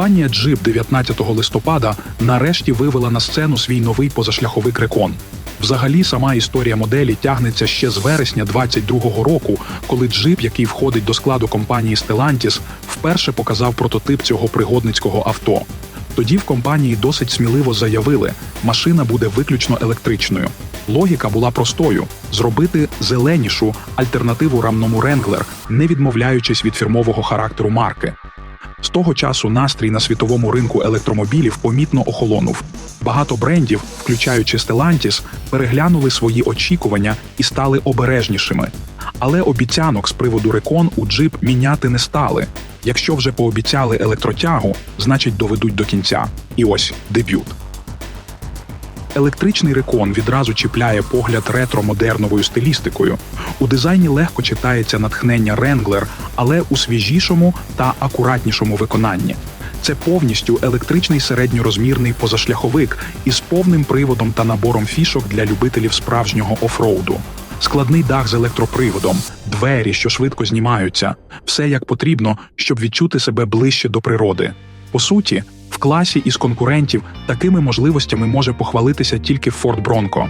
Компанія Jeep 19 листопада нарешті вивела на сцену свій новий позашляховик Recon. Взагалі, сама історія моделі тягнеться ще з вересня 22-го року, коли Jeep, який входить до складу компанії Stellantis, вперше показав прототип цього пригодницького авто. Тоді в компанії досить сміливо заявили, машина буде виключно електричною. Логіка була простою: зробити зеленішу альтернативу рамному Wrangler, не відмовляючись від фірмового характеру марки. З того часу настрій на світовому ринку електромобілів помітно охолонув. Багато брендів, включаючи Stellantis, переглянули свої очікування і стали обережнішими. Але обіцянок з приводу Recon у джип міняти не стали. Якщо вже пообіцяли електротягу, значить доведуть до кінця. І ось дебют. Електричний рекон відразу чіпляє погляд ретро-модерновою стилістикою. У дизайні легко читається натхнення Wrangler, але у свіжішому та акуратнішому виконанні. Це повністю електричний середньорозмірний позашляховик із повним приводом та набором фішок для любителів справжнього офроуду. Складний дах з електроприводом, двері, що швидко знімаються, все як потрібно, щоб відчути себе ближче до природи. По суті, класі із конкурентів такими можливостями може похвалитися тільки Ford Bronco.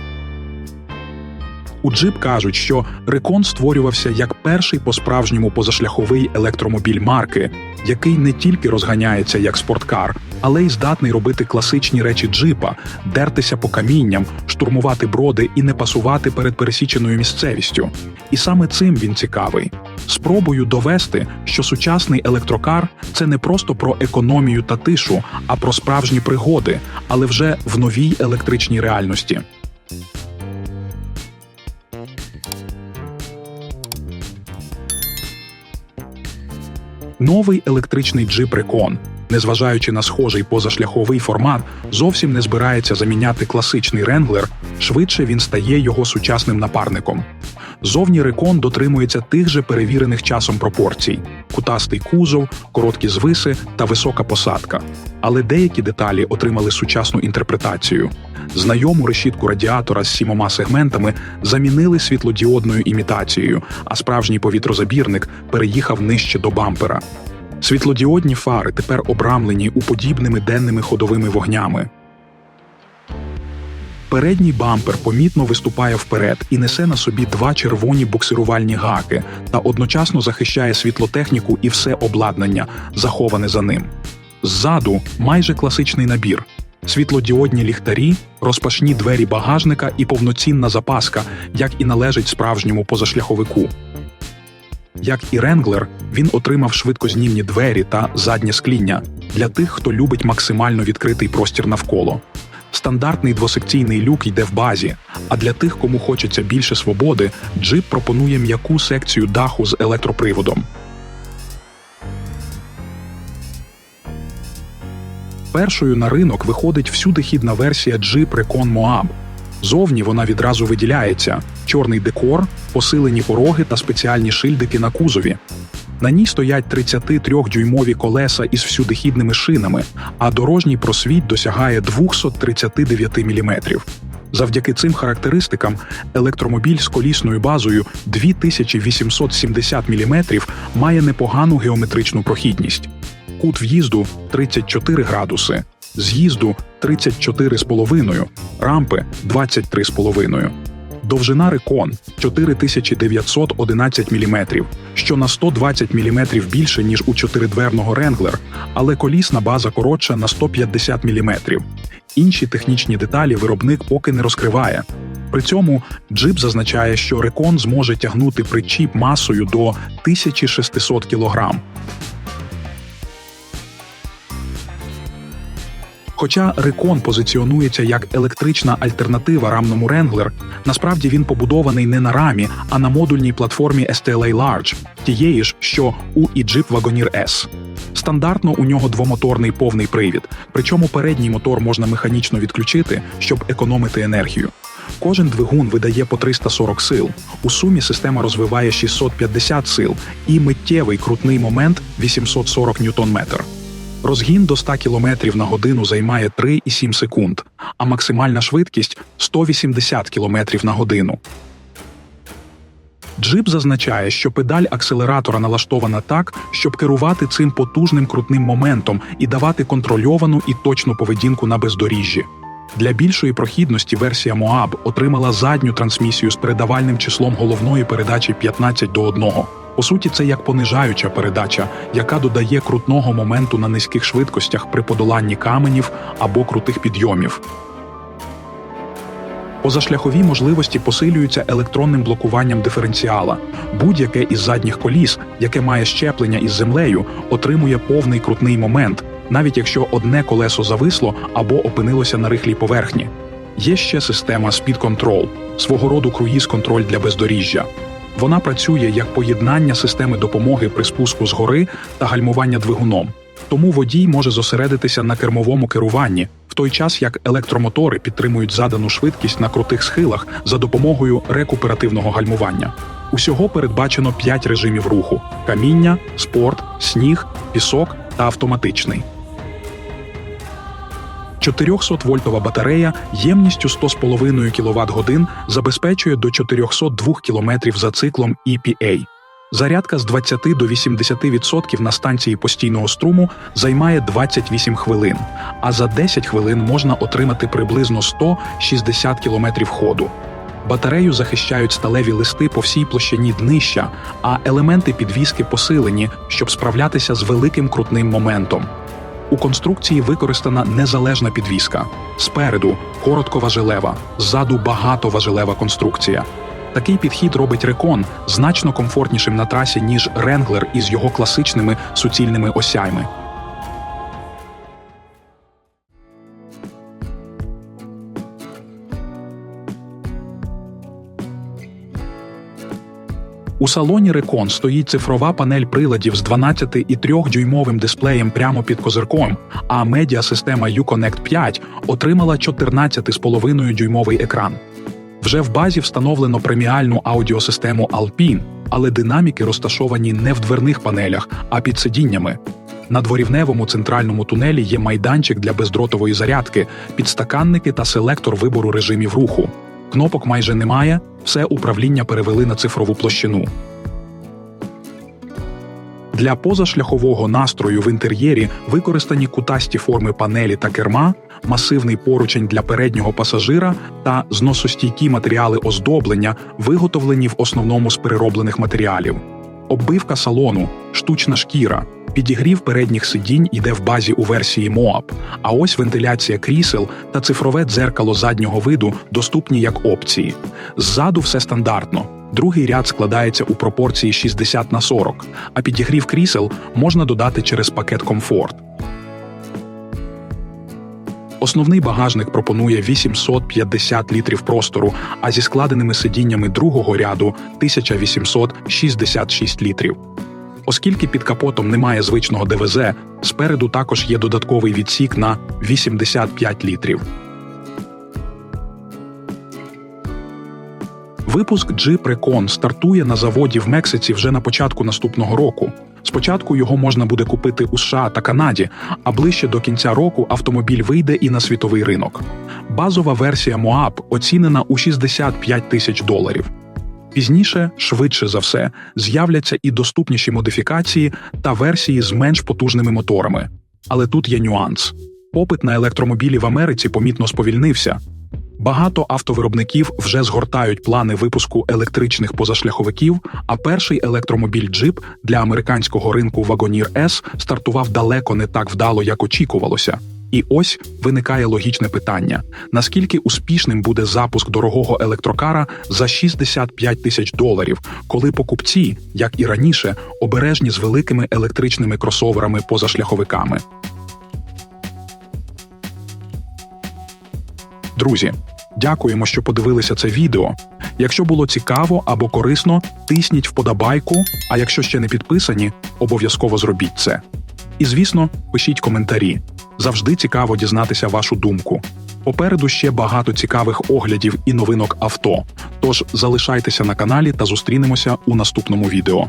У Jeep кажуть, що Recon створювався як перший по-справжньому позашляховий електромобіль марки, який не тільки розганяється як спорткар, але й здатний робити класичні речі джипа, дертися по камінням, штурмувати броди і не пасувати перед пересіченою місцевістю. І саме цим він цікавий. Спробую довести, що сучасний електрокар це не просто про економію та тишу, а про справжні пригоди, але вже в новій електричній реальності. Новий електричний джип Recon, незважаючи на схожий позашляховий формат, зовсім не збирається заміняти класичний Wrangler, швидше він стає його сучасним напарником. Зовні Recon дотримується тих же перевірених часом пропорцій: кутастий кузов, короткі звиси та висока посадка. Але деякі деталі отримали сучасну інтерпретацію. Знайому решітку радіатора з сімома сегментами замінили світлодіодною імітацією, а справжній повітрозабірник переїхав нижче до бампера. Світлодіодні фари тепер обрамлені уподібними денними ходовими вогнями. Передній бампер помітно виступає вперед і несе на собі два червоні буксирувальні гаки та одночасно захищає світлотехніку і все обладнання, заховане за ним. Ззаду майже класичний набір: світлодіодні ліхтарі, розпашні двері багажника і повноцінна запаска, як і належить справжньому позашляховику. Як і Wrangler, він отримав швидкознімні двері та заднє скління для тих, хто любить максимально відкритий простір навколо. Стандартний двосекційний люк йде в базі, а для тих, кому хочеться більше свободи, джип пропонує м'яку секцію даху з електроприводом. Першою на ринок виходить всюдихідна версія Jeep Recon Moab. Зовні вона відразу виділяється: чорний декор, посилені пороги та спеціальні шильдики на кузові. На ній стоять 33-дюймові колеса із всюдихідними шинами, а дорожній просвіт досягає 239 мм. Завдяки цим характеристикам електромобіль з колісною базою 2870 мм має непогану геометричну прохідність. Кут в'їзду 34 градуси, з'їзду 34,5, рампи 23,5. Довжина рекон 4911 мм, що на 120 мм більше, ніж у чотиридверного Wrangler, але колісна база коротша на 150 мм. Інші технічні деталі виробник поки не розкриває. При цьому джип зазначає, що рекон зможе тягнути причіп масою до 1600 кг. Хоча Recon позиціонується як електрична альтернатива рамному Wrangler, насправді він побудований не на рамі, а на модульній платформі STLA Large, тієї ж, що у Jeep Wagoneer S. Стандартно у нього двомоторний повний привід, причому передній мотор можна механічно відключити, щоб економити енергію. Кожен двигун видає по 340 сил. У сумі система розвиває 650 сил і миттєвий крутний момент 840 ньютон-метр. Розгін до 100 км на годину займає 3,7 секунд, а максимальна швидкість 180 км на годину. Джип зазначає, що педаль акселератора налаштована так, щоб керувати цим потужним крутним моментом і давати контрольовану і точну поведінку на бездоріжжі. Для більшої прохідності версія Moab отримала задню трансмісію з передавальним числом головної передачі 15 до 1. По суті, це як понижаюча передача, яка додає крутного моменту на низьких швидкостях при подоланні каменів або крутих підйомів. Позашляхові можливості посилюються електронним блокуванням диференціала. Будь-яке із задніх коліс, яке має щеплення із землею, отримує повний крутний момент, навіть якщо одне колесо зависло або опинилося на рихлій поверхні. Є ще система Speed Control – свого роду круїз-контроль для бездоріжжя. Вона працює як поєднання системи допомоги при спуску з гори та гальмування двигуном. Тому водій може зосередитися на кермовому керуванні, в той час як електромотори підтримують задану швидкість на крутих схилах за допомогою рекуперативного гальмування. Усього передбачено 5 режимів руху: каміння, спорт, сніг, пісок та автоматичний. 400-вольтова батарея ємністю 100,5 кВт годин забезпечує до 402 км за циклом EPA. Зарядка з 20 до 80% на станції постійного струму займає 28 хвилин, а за 10 хвилин можна отримати приблизно 160 км ходу. Батарею захищають сталеві листи по всій площині днища, а елементи підвіски посилені, щоб справлятися з великим крутним моментом. У конструкції використана незалежна підвіска. Спереду коротковажелева, ззаду багатоважелева конструкція. Такий підхід робить рекон значно комфортнішим на трасі, ніж Ренглер із його класичними суцільними осяйми. У салоні Recon стоїть цифрова панель приладів з 12,3-дюймовим дисплеєм прямо під козирком, а медіасистема Uconnect 5 отримала 14,5-дюймовий екран. Вже в базі встановлено преміальну аудіосистему Alpine, але динаміки розташовані не в дверних панелях, а під сидіннями. На дворівневому центральному тунелі є майданчик для бездротової зарядки, підстаканники та селектор вибору режимів руху. Кнопок майже немає, все управління перевели на цифрову площину. Для позашляхового настрою в інтер'єрі використані кутасті форми панелі та керма, масивний поручень для переднього пасажира та зносостійкі матеріали оздоблення, виготовлені в основному з перероблених матеріалів. Оббивка салону, штучна шкіра, підігрів передніх сидінь іде в базі у версії Moab, а ось вентиляція крісел та цифрове дзеркало заднього виду доступні як опції. Ззаду все стандартно. Другий ряд складається у пропорції 60 на 40, а підігрів крісел можна додати через пакет комфорт. Основний багажник пропонує 850 літрів простору, а зі складеними сидіннями другого ряду 1866 літрів. Оскільки під капотом немає звичного ДВЗ, спереду також є додатковий відсік на 85 літрів. Випуск Jeep Recon стартує на заводі в Мексиці вже на початку наступного року. Спочатку його можна буде купити у США та Канаді, а ближче до кінця року автомобіль вийде і на світовий ринок. Базова версія Moab оцінена у 65 тисяч доларів. Пізніше, швидше за все, з'являться і доступніші модифікації та версії з менш потужними моторами. Але тут є нюанс: попит на електромобілі в Америці помітно сповільнився. Багато автовиробників вже згортають плани випуску електричних позашляховиків, а перший електромобіль Jeep для американського ринку Wagoneer S стартував далеко не так вдало, як очікувалося. І ось виникає логічне питання: наскільки успішним буде запуск дорогого електрокара за 65 тисяч доларів, коли покупці, як і раніше, обережні з великими електричними кросоверами позашляховиками. Друзі, дякуємо, що подивилися це відео. Якщо було цікаво або корисно, тисніть вподобайку. А якщо ще не підписані, обов'язково зробіть це. І звісно, пишіть коментарі. Завжди цікаво дізнатися вашу думку. Попереду ще багато цікавих оглядів і новинок авто. Тож залишайтеся на каналі та зустрінемося у наступному відео.